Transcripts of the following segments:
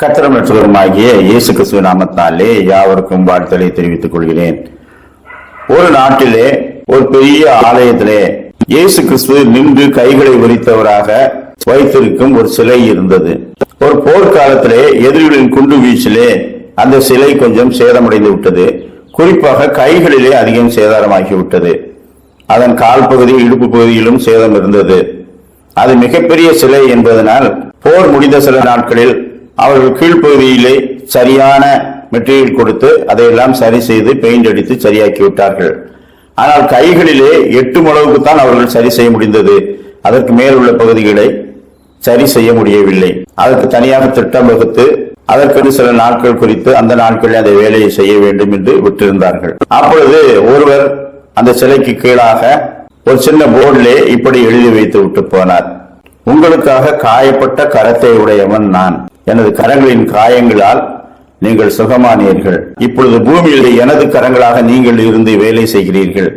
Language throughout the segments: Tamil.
கத்திரம் நட்சத்திரமாகிய இயேசு கிறிஸ்துவ நாமத்தாலே யாவருக்கும் வாழ்த்தலை தெரிவித்துக் கொள்கிறேன். ஒரு நாட்டிலே ஒரு பெரிய ஆலயத்திலே இயேசு கிறிஸ்து நின்று கைகளை விரித்தவராக வைத்திருக்கும் ஒரு சிலை இருந்தது. ஒரு போர்க்காலத்திலே எதிரிகளின் குண்டு வீச்சிலே அந்த சிலை கொஞ்சம் சேதமடைந்து விட்டது. குறிப்பாக கைகளிலே அதிகம் சேதாரமாகி விட்டது. அதன் கால் பகுதி இடுப்பு பகுதியிலும் சேதம் இருந்தது. அது மிகப்பெரிய சிலை என்பதனால் போர் முடிந்த சில நாட்களில் அவர்கள் கீழ்ப்பகுதியிலே சரியான மெட்டீரியல் கொடுத்து அதையெல்லாம் சரி செய்து பெயிண்ட் அடித்து சரியாக்கி விட்டார்கள். ஆனால் கைகளிலே எட்டு அளவுக்கு தான் அவர்கள் சரி செய்ய முடிந்தது. அதற்கு மேல் உள்ள பகுதிகளை சரி செய்ய முடியவில்லை. அதற்கு தனியாக திட்டம் வகுத்து அதற்கு சில நாட்கள் குறித்து அந்த நாட்களில் அந்த வேலையை செய்ய வேண்டும் என்று விட்டிருந்தார்கள். அப்பொழுது ஒருவர் அந்த சிலைக்கு கீழாக ஒரு சின்ன போர்டிலே இப்படி எழுதி வைத்து விட்டு போனார். உங்களுக்காக காயப்பட்ட கரத்தை உடையவன் நான். எனது கரங்களின் காயங்களால் நீங்கள் சுகமானீர்கள். இப்பொழுது பூமியில் எனது கரங்களாக நீங்கள் இருந்து வேலை செய்கிறீர்கள்.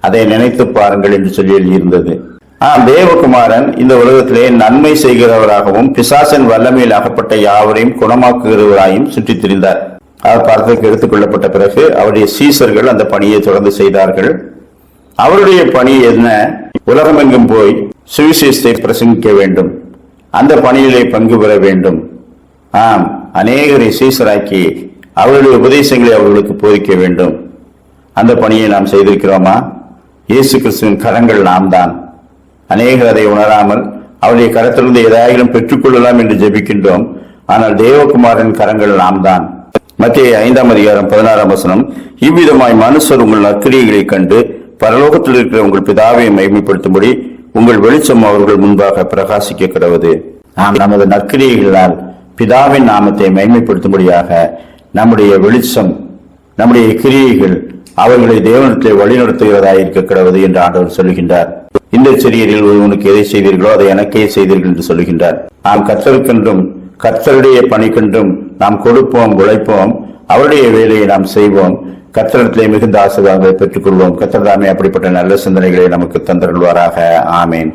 அதை நினைத்து பாருங்கள் என்று சொல்லி எழுதியிருந்தது ஆனால் தேவகுமாரன் இந்த உலகத்திலே நன்மை செய்கிறவராகவும் பிசாசன் வல்லமையில் அகப்பட்ட யாவரையும் குணமாக்குகிறவராயும் சுற்றித் திரிந்தார் அவர் பார்த்ததுக்கு எடுத்துக் கொள்ளப்பட்ட பிறகு அவருடைய சீசர்கள் அந்த பணியை தொடர்ந்து செய்தார்கள். அவருடைய பணி என்ன? உலகமெங்கும் போய் சுவிசேஷத்தை பிரசங்கிக்க வேண்டும். அந்த பணியிலே பங்கு பெற வேண்டும். ஆம் அநேகரை சீசராக்கி அவருடைய உபதேசங்களை அவர்களுக்கு போதிக்க வேண்டும். அந்த பணியை நாம் செய்திருக்கிறோமா? இயேசு கிறிஸ்துவின் கரங்கள் நாம் தான் அநேகர் அதை உணராமல் அவருடைய கரத்திலிருந்து ஏதாயிலும் பெற்றுக்கொள்ளலாம் என்று ஜெபிக்கின்றோம். ஆனால் தேவகுமாரன் கரங்கள் நாம் தான் மத்திய ஐந்தாம் அதிகாரம் பதினாறாம் வசனம் இவ்விதமாய் மனுஷர் உங்கள் நற்கிரியைகளை கண்டு பரலோகத்தில் இருக்கிற உங்கள் பிதாவை மகிமைப்படுத்தும்படி உங்கள் வெளிச்சம் அவர்கள் முன்பாக பிரகாசிக்க கிடவது. நாம் நமது நற்கிரியைகளால் பிதாவின் நாமத்தை மேன்மைப்படுத்தும்படியாக நம்முடைய வெளிச்சம் நம்முடைய கிரியைகள் அவர்களை தேவனத்தை வழிநடத்துகிறதா இருக்க கிடவது என்று ஆண்டவர் சொல்லுகின்றார். இந்த சிறியரில் உனக்கு எதை செய்தீர்களோ அதை எனக்கே செய்தீர்கள் என்று சொல்லுகின்றார். நாம் கத்தருக்கென்றும் கத்தருடைய பணிக்கென்றும் நாம் கொடுப்போம் உழைப்போம் அவருடைய வேலையை நாம் செய்வோம். கத்திரத்திலே மிகுந்த ஆசீர்வாதங்களை பெற்றுக் கொள்வோம் கத்திரதாமே அப்படிப்பட்ட நல்ல சிந்தனைகளை நமக்கு தந்தருள்வாராக. ஆமேன்.